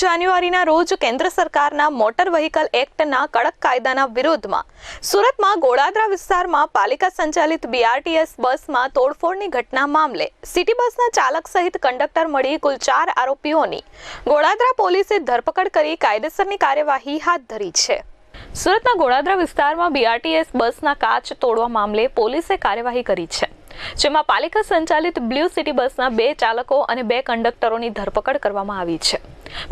જાન્યુઆરીના રોજ કેન્દ્ર સરકારના મોટર વ્હીકલ એક્ટના કડક કાયદાના વિરોધમાં સુરતમાં ગોળાદરા વિસ્તારમાં પાલિકા સંચાલિત બીઆરટીએસ બસમાં તોડફોડની ઘટના મામલે સિટી બસના ચાલક સહિત કંડક્ટર મળી કુલ ચાર આરોપીઓની ગોળાદરા પોલીસે ધરપકડ કરી કાયદેસરની કાર્યવાહી હાથ ધરી છે. સુરતના ગોળાદરા વિસ્તારમાં બીઆરટીએસ બસના કાચ તોડવા મામલે પોલીસે કાર્યવાહી કરી છે, જેમાં પાલિકા સંચાલિત બ્લુ સિટી બસના બે ચાલકો અને બે કંડક્ટરોની ધરપકડ કરવામાં આવી છે.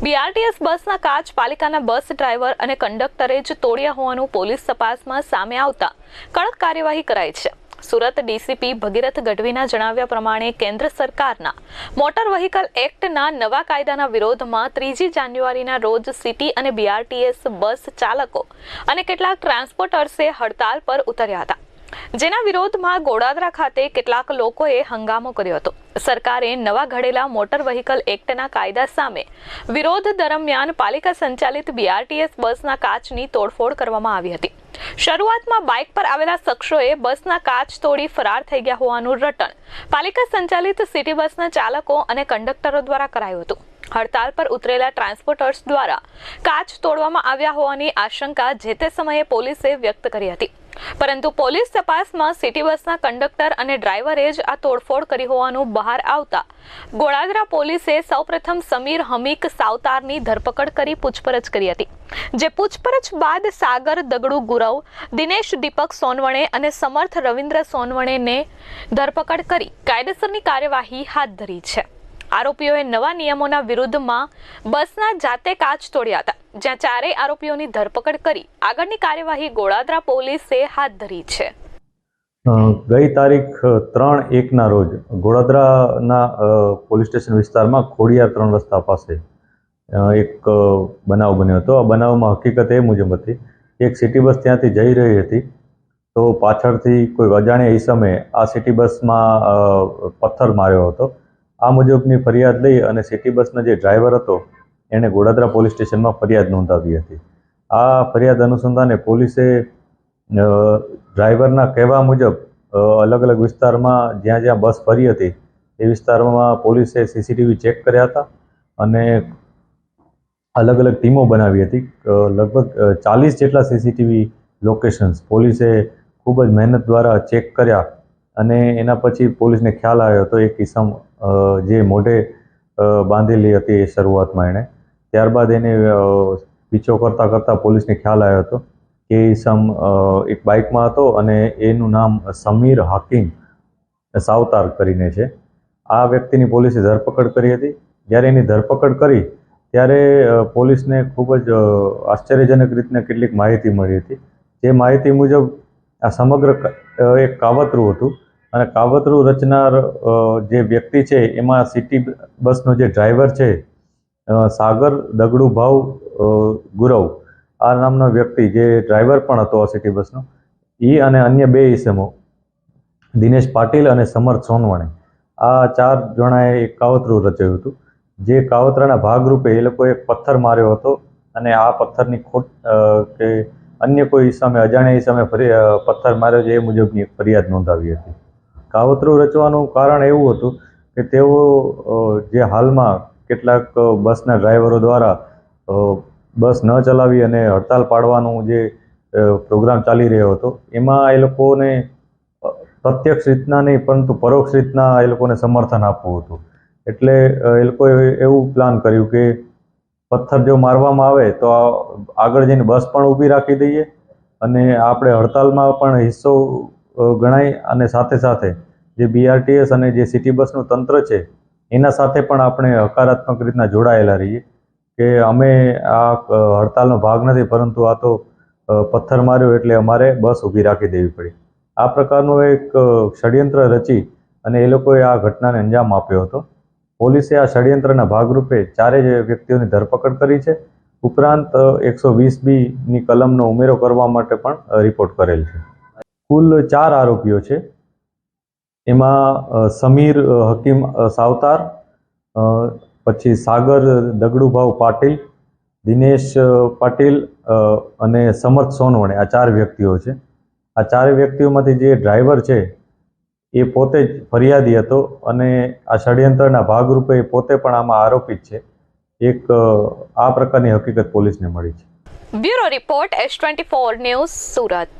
બીઆરટીએસ બસના કાચ પાલિકાના બસ ડ્રાઈવર અને કંડક્ટરે જ તોડ્યા હોવાનું પોલીસ તપાસમાં સામે આવતા કડક કાર્યવાહી કરાઈ છે. સુરત ડીસીપી ભગીરથ ગઢવીના જણાવ્યા પ્રમાણે કેન્દ્ર સરકારના મોટર વ્હીકલ એક્ટના નવા કાયદાના વિરોધમાં ત્રીજી જાન્યુઆરીના રોજ સિટી અને બીઆરટીએસ બસ ચાલકો અને કેટલાક ટ્રાન્સપોર્ટર્સે હડતાલ પર ઉતર્યા હતા. જેના વિરોધમાં ગોડાદરા ખાતે કેટલાક લોકોએ હંગામો કર્યો હતો. સરકારે નવા ઘડેલા મોટર વ્હીકલ એક્ટના કાયદા સામે વિરોધ દરમિયાન પાલિકા સંચાલિત બીઆરટીએસ બસના કાચની તોડફોડ કરવામાં આવી હતી. શરૂઆતમાં બાઇક પર આવેલા શખ્સોએ બસના કાચ તોડી ફરાર થઈ ગયા હોવાનું રટણ પાલિકા સંચાલિત સિટી બસના ચાલકો અને કંડક્ટરો દ્વારા કરાયું હતું. હડતાલ પર ઉતરેલા ટ્રાન્સપોર્ટર્સ દ્વારા કાચ તોડવામાં આવ્યા હોવાની આશંકા જે તે સમયે પોલીસે વ્યક્ત કરી હતી. પરંતુ પોલીસ તપાસમાં સિટી બસના કંડક્ટર અને ડ્રાઈવરે જ આ તોડફોડ કરી હોવાનું બહાર આવતા ગોળાદરા પોલીસે સૌપ્રથમ સમીર હમીક સાવતારની ધરપકડ કરી પૂછપરછ કરી હતી, જે પૂછપરછ બાદ સાગર દગડુ ગુરવ, દિનેશ દીપક સોનવણે અને સમર્થ રવિન્દ્ર સોનવણેને ધરપકડ કરી કાયદેસરની કાર્યવાહી હાથ ધરી છે. આરોપીઓએ નવા નિયમોના વિરુદ્ધમાં બસના જાતે કાચ તોડ્યા હતા, જ્યાં ચારેય આરોપીઓની ધરપકડ કરી આગળની કાર્યવાહી ગોળાદરા પોલીસે હાથ ધરી છે. ગઈ તારીખ ત્રણ એકના રોજ ગોળાદરાના પોલીસ સ્ટેશન વિસ્તારમાં ખોડિયાર ત્રણ રસ્તા પાસે એક બનાવ બન્યો હતો. આ બનાવમાં હકીકત એ મુજબ હતી એક સિટી બસ ત્યાંથી જઈ રહી હતી, તો પાછળથી કોઈ અજાણ્યા ઈસમે આ સિટી બસમાં પથ્થર માર્યો હતો. આ મુજબની ફરિયાદ લઈ અને સિટી બસનો જે ડ્રાઈવર હતો એણે ગોડાદરા પોલીસ સ્ટેશનમાં ફરિયાદ નોંધાવી હતી. આ ફરિયાદ અનુસંધાને પોલીસે ડ્રાઈવરના કહેવા મુજબ અલગ અલગ વિસ્તારમાં જ્યાં જ્યાં બસ ફરી હતી, એ વિસ્તારમાં પોલીસે સીસીટીવી ચેક કર્યા હતા અને અલગ અલગ ટીમો બનાવી હતી. લગભગ ચાલીસ જેટલા સીસીટીવી લોકેશન્સ પોલીસે ખૂબ જ મહેનત દ્વારા ચેક કર્યા અને એના પછી પોલીસને ખ્યાલ આવ્યો હતો એક કિસમ જે મોઢે બાંધેલી હતી એ શરૂઆતમાં એણે. ત્યારબાદ એને પીછો કરતાં કરતાં પોલીસને ખ્યાલ આવ્યો હતો કે એ સમ એક બાઇકમાં હતો અને એનું નામ સમીર હાકીમ સાવતાર કરીને છે. આ વ્યક્તિની પોલીસે ધરપકડ કરી હતી. જ્યારે એની ધરપકડ કરી, ત્યારે પોલીસને ખૂબ જ આશ્ચર્યજનક રીતના કેટલીક માહિતી મળી હતી. જે માહિતી મુજબ આ સમગ્ર એક કાવતરું હતું. અને કાવતરું રચનાર જે વ્યક્તિ છે, એમાં સિટી બસનો જે ડ્રાઈવર છે સાગર દગડુભાવ ગુરવ, આ નામનો વ્યક્તિ જે ડ્રાઈવર પણ હતો આ સિટી બસનો એ અને અન્ય બે ઈસમો, દિનેશ પાટીલ અને સમર્થ સોનવણે, આ ચાર જણાએ એક કાવતરું રચ્યું હતું, જે કાવતરાના ભાગરૂપે એ લોકોએ પથ્થર માર્યો હતો અને આ પથ્થરની ખોટ કે અન્ય કોઈ સામે અજાણ્યા સામે પથ્થર માર્યો છે એ મુજબની એક ફરિયાદ નોંધાવી હતી. કાવતરું રચવાનું કારણ એવું હતું કે તેઓ જે હાલમાં કેટલાક બસના ડ્રાઈવરો દ્વારા બસ ન ચલાવી અને હડતાલ પાડવાનું જે પ્રોગ્રામ ચાલી રહ્યો હતો, એમાં એ લોકોને પ્રત્યક્ષ રીતના નહીં, પરંતુ પરોક્ષ રીતના એ લોકોને સમર્થન આપવું હતું. એટલે એ લોકોએ એવું પ્લાન કર્યું કે પથ્થર જો મારવામાં આવે તો આગળ જઈને બસ પણ ઊભી રાખી દઈએ અને આપણે હડતાલમાં પણ હિસ્સો ગણાય અને સાથે સાથે જે બીઆરટીએસ અને જે સિટી બસનું તંત્ર છે, એના સાથે પણ આપણે હકારાત્મક રીતના જોડાયેલા રહીએ કે અમે આ હડતાલનો ભાગ નથી, પરંતુ આ તો પથ્થર માર્યો એટલે અમારે બસ ઊભી રાખી દેવી પડી. આ પ્રકારનું એક ષડયંત્ર રચી અને એ લોકોએ આ ઘટનાને અંજામ આપ્યો હતો. પોલીસે આ ષડયંત્રના ભાગરૂપે ચારેય વ્યક્તિઓની ધરપકડ કરી છે. ઉપરાંત એકસો વીસ બીની કલમનો ઉમેરો કરવા માટે પણ રિપોર્ટ કરેલ છે. કુલ ચાર આરોપીઓ છે. એમાં સમીર હકીમ સાવતાર પછી સાગર દગડુભાવ પાટીલ, દિનેશ પાટીલ અને સમર્થ સોનવણે આ ચાર વ્યક્તિઓ છે. આ ચાર વ્યક્તિઓમાંથી જે ડ્રાઈવર છે, એ પોતે જ ફરિયાદી હતો અને આ ષડયંત્રના ભાગરૂપે પોતે પણ આમાં આરોપિત છે. એક આ પ્રકારની હકીકત પોલીસને મળી છે. Bureau report S twenty news Surat.